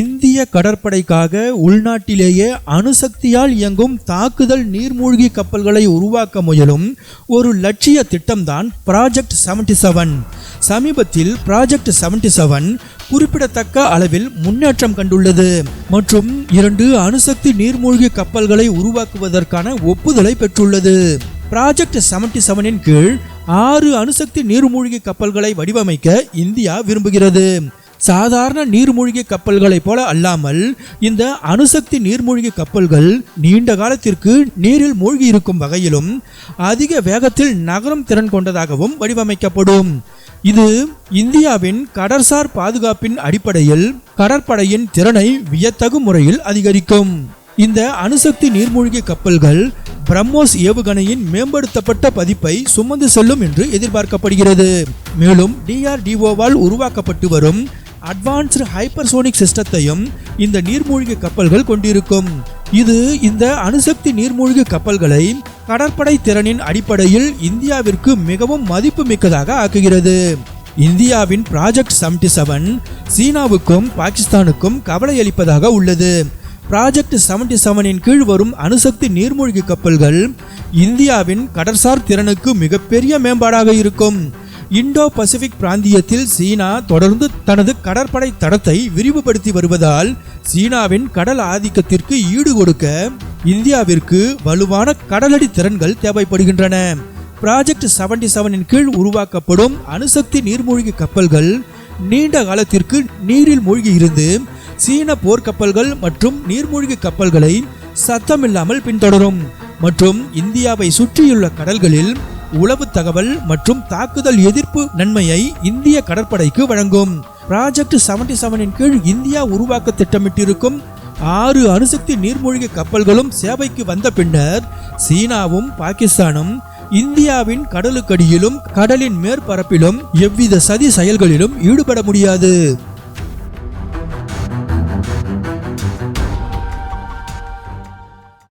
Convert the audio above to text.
இந்திய கடற்படைக்காக உள்நாட்டிலேயே அணுசக்தியால் இயங்கும் தாக்குதல் நீர்மூழ்கி கப்பல்களை உருவாக்க முயலும் ஒரு லட்சிய திட்டம்தான் ப்ராஜெக்ட் 77 செவன் சமீபத்தில் ப்ராஜெக்ட் 77 செவன் குறிப்பிடத்தக்க அளவில் முன்னேற்றம் கண்டுள்ளது. மற்றும் இரண்டு அணுசக்தி நீர்மூழ்கி கப்பல்களை உருவாக்குவதற்கான ஒப்புதலை பெற்றுள்ளது. ப்ராஜெக்ட் 77 செவனின் கீழ் ஆறு அணுசக்தி நீர்மூழ்கி கப்பல்களை வடிவமைக்க இந்தியா விரும்புகிறது. சாதாரண நீர்மூழ்கி கப்பல்களைப் போல அல்லாமல் இந்த அணுசக்தி நீர்மூழ்கி கப்பல்கள் நீண்ட காலத்திற்கு நீரில் மூழ்கி இருக்கும் வகையிலும் அதிக வேகத்தில் நகரும் திறன் கொண்டதாகவும் வடிவமைக்கப்படும். இது இந்தியாவின் கடற்சார் பாதுகாப்பின் அடிப்படையில் கடற்படையின் திறனை வியத்தகு முறையில் அதிகரிக்கும். இந்த அணுசக்தி நீர்மூழ்கி கப்பல்கள் பிரம்மோஸ் ஏவுகணையின் மேம்படுத்தப்பட்ட பதிப்பை சுமந்து செல்லும் என்று எதிர்பார்க்கப்படுகிறது. மேலும் டிஆர்டிஓவால் உருவாக்கப்பட்டு வரும் அட்வான்ஸ்டு ஹைப்பர்சோனிக் சிஸ்டத்தையும் இந்த நீர்மூழ்கி கப்பல்கள் கொண்டிருக்கும். இது இந்த அணுசக்தி நீர்மூழ்கி கப்பல்களை கடற்படை திறனின் அடிப்படையில் இந்தியாவிற்கு மிகவும் மதிப்பு மிக்கதாக ஆக்குகிறது. இந்தியாவின் ப்ராஜெக்ட் 77 செவன் சீனாவுக்கும் பாகிஸ்தானுக்கும் கவலை அளிப்பதாக உள்ளது. ப்ராஜெக்ட் 77 செவனின் கீழ் வரும் அணுசக்தி நீர்மூழ்கி கப்பல்கள் இந்தியாவின் கடற்சார் திறனுக்கு மிகப்பெரிய மேம்பாடாக இருக்கும். இந்தோ பசிபிக் பிராந்தியத்தில் சீனா தொடர்ந்து தனது கடற்படை தடத்தை விரிவுபடுத்தி வருவதால் சீனாவின் கடல் ஆதிக்கத்திற்கு ஈடு கொடுக்க இந்தியாவிற்கு வலுவான கடலடி திறன்கள் தேவைப்படுகின்றன. ப்ராஜெக்ட் 77 செவனின் கீழ் உருவாக்கப்படும் அணுசக்தி நீர்மூழ்கி கப்பல்கள் நீண்ட காலத்திற்கு நீரில் மூழ்கி இருந்து சீன போர்க்கப்பல்கள் மற்றும் நீர்மூழ்கி கப்பல்களை சத்தமில்லாமல் பின்தொடரும். மற்றும் இந்தியாவை சுற்றியுள்ள கடல்களில் உளவு தகவல் மற்றும் தாக்குதல் எதிர்ப்பு நன்மையை இந்திய கடற்படைக்கு வழங்கும். ப்ராஜெக்ட் செவன்டி செவனின் கீழ் இந்தியா உருவாக்க திட்டமிட்டிருக்கும் ஆறு அணுசக்தி நீர்மூழ்கி கப்பல்களும் சேவைக்கு வந்த பின்னர் சீனாவும் பாகிஸ்தானும் இந்தியாவின் கடலுக்கடியிலும் கடலின் மேற்பரப்பிலும் எவ்வித சதி செயல்களிலும் ஈடுபட முடியாது.